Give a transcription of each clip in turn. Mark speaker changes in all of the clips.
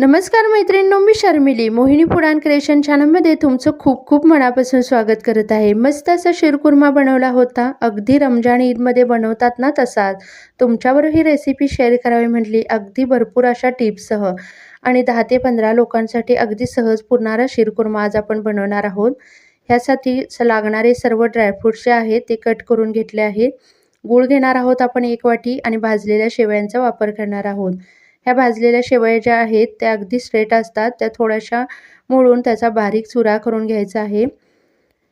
Speaker 1: नमस्कार मैत्रिणींनो मी शर्मिली. मोहिनी पुराण क्रिएशन चॅनलमध्ये तुमचं खूप खूप मनापासून स्वागत करत आहे. मस्त असा शिरकुर्मा बनवला होता. अगदी रमजान ईदमध्ये बनवतात ना तसाच. तुमच्यावर ही रेसिपी शेअर करावी म्हटली. अगदी भरपूर अशा टिप्ससह आणि दहा ते पंधरा लोकांसाठी अगदी सहज पुरणारा शिरकुर्मा आज आपण बनवणार आहोत. ह्यासाठी लागणारे सर्व ड्रायफ्रूट्स जे आहेत ते कट करून घेतले आहेत. गूळ घेणार आहोत आपण एक वाटी आणि भाजलेल्या शेवयांचा वापर करणार आहोत. ह्या भाजलेल्या शेवया ज्या आहेत त्या अगदी स्ट्रेट असतात. त्या थोड्याशा मोडून त्याचा बारीक चुरा करून घ्यायचा आहे.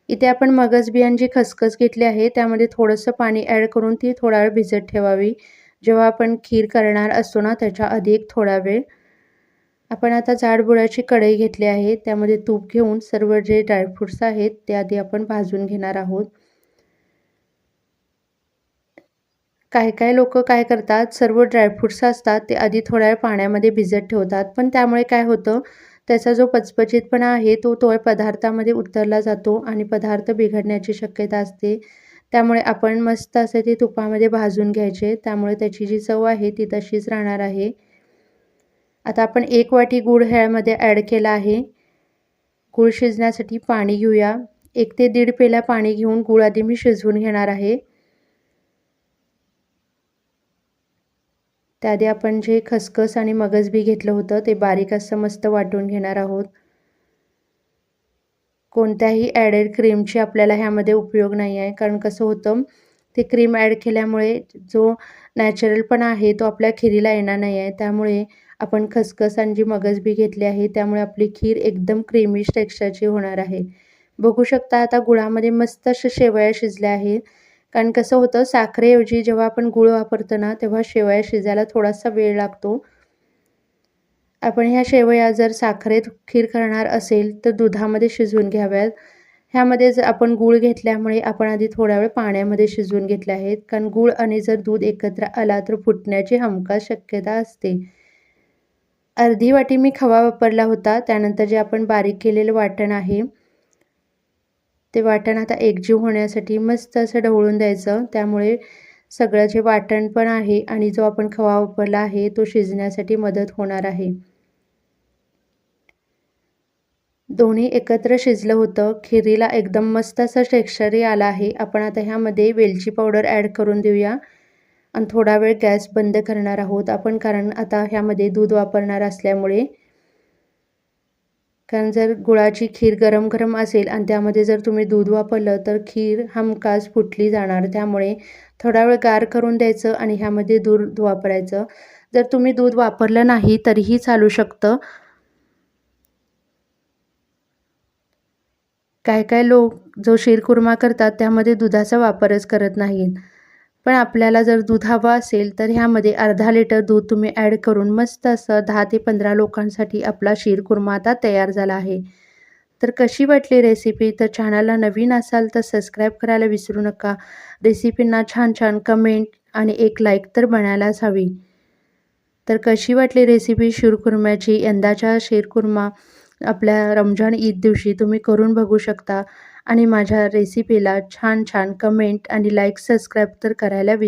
Speaker 1: इथे आपण मगज बियांची खसखस घेतली आहे त्यामध्ये थोडंसं पाणी ॲड करून ती थोडा वेळ भिजत ठेवावी. जेव्हा आपण खीर करणार असतो ना त्याच्या आधी एक थोडा वेळ. आपण आता जाडबुळाची कढई घेतली आहे. त्यामध्ये तूप घेऊन सर्व जे ड्रायफ्रुट्स आहेत ते आधी आपण भाजून घेणार आहोत. काही काही लोक काय करतात सर्व ड्रायफ्रूट्स असतात ते आधी थोड्या वेळ पाण्यामध्ये भिजत ठेवतात. पण त्यामुळे काय होतं त्याचा जो पचपचीतपणा आहे तो तो पदार्थामध्ये उतरला जातो आणि पदार्थ बिघडण्याची शक्यता असते. त्यामुळे आपण मस्त असे ते तुपामध्ये भाजून घ्यायचे. त्यामुळे त्याची जी चव आहे ती तशीच राहणार आहे. आता आपण एक वाटी गूळ ह्यामध्ये ॲड केला आहे. गूळ शिजण्यासाठी पाणी घेऊया. एक ते दीड पेला पाणी घेऊन गूळ आधी मी शिजवून घेणार आहे. त्याआधी आपण जे खसखस आणि मगजबी घेतलं होतं ते बारीक असं मस्त वाटून घेणार आहोत. कोणत्याही ॲडेड क्रीमची आपल्याला ह्यामध्ये उपयोग नाही आहे. कारण कसं होतं ते क्रीम ॲड केल्यामुळे जो नॅचरलपणा आहे तो आपल्या खिरीला येणार नाही आहे. त्यामुळे आपण खसखस आणि जी मगजबी घेतली आहे त्यामुळे आपली खीर एकदम क्रीमिश टेक्स्चरची होणार आहे. बघू शकता आता गुळामध्ये मस्त अशा शेवया शिजल्या आहेत. कारण कसं होतं साखरेऐवजी जेव्हा आपण गूळ वापरतो ना तेव्हा शेवया शिजायला थोडासा वेळ लागतो. आपण ह्या शेवया जर साखरेत खीर करणार असेल तर दुधामध्ये शिजवून घ्याव्यात. ह्यामध्ये जर आपण गूळ घेतल्यामुळे आपण आधी थोडा वेळ पाण्यामध्ये शिजवून घेतले आहेत. कारण गूळ आणि जर दूध एकत्र आला तर फुटण्याची हमखास शक्यता असते. अर्धी वाटी मी खवा वापरला होता त्यानंतर जे आपण बारीक केलेलं वाटण आहे ते वाटण आता एकजीव होण्यासाठी मस्त असं ढवळून द्यायचं. त्यामुळे सगळं जे वाटण पण आहे आणि जो आपण खवा वापरला आहे तो शिजण्यासाठी मदत होणार आहे. दोन्ही एकत्र शिजलं होतं. खिरीला एकदम मस्त असं टेक्स्चरही आला आहे. आपण आता ह्यामध्ये वेलची पावडर ॲड करून देऊया. आणि थोडा वेळ गॅस बंद करणार आहोत आपण कारण आता ह्यामध्ये दूध वापरणार असल्यामुळे. कारण जर गुळाची खीर गरम गरम असेल आणि त्यामध्ये जर तुम्ही दूध वापरलं तर खीर हमखास फुटली जाणार. त्यामुळे थोडा वेळ गार करून द्यायचं आणि ह्यामध्ये दूध वापरायचं. जर तुम्ही दूध वापरलं नाही तरीही चालू शकतं. काय काय लोक जो शिरकुर्मा करतात त्यामध्ये दुधाचा वापरच करत नाहीत. पण आपल्याला जर दूध हवं असेल तर ह्यामध्ये अर्धा लिटर दूध तुम्ही ॲड करून मस्त असं दहा ते पंधरा लोकांसाठी आपला शिरकुर्मा आता तयार झाला आहे. तर कशी वाटली रेसिपी तर चॅनलला नवीन असाल तर सबस्क्राईब करायला विसरू नका. रेसिपींना छान छान कमेंट आणि एक लाईक तर बनायलाच हवी. तर कशी वाटली रेसिपी शिरकुर्म्याची यंदाच्या शिरकुर्मा आपल्या रमजान ईद दिवशी तुम्ही करून बघू शकता. आणि माझ्या रेसिपीला छान छान कमेंट आणि लाईक सबस्क्राईब तर करायला विस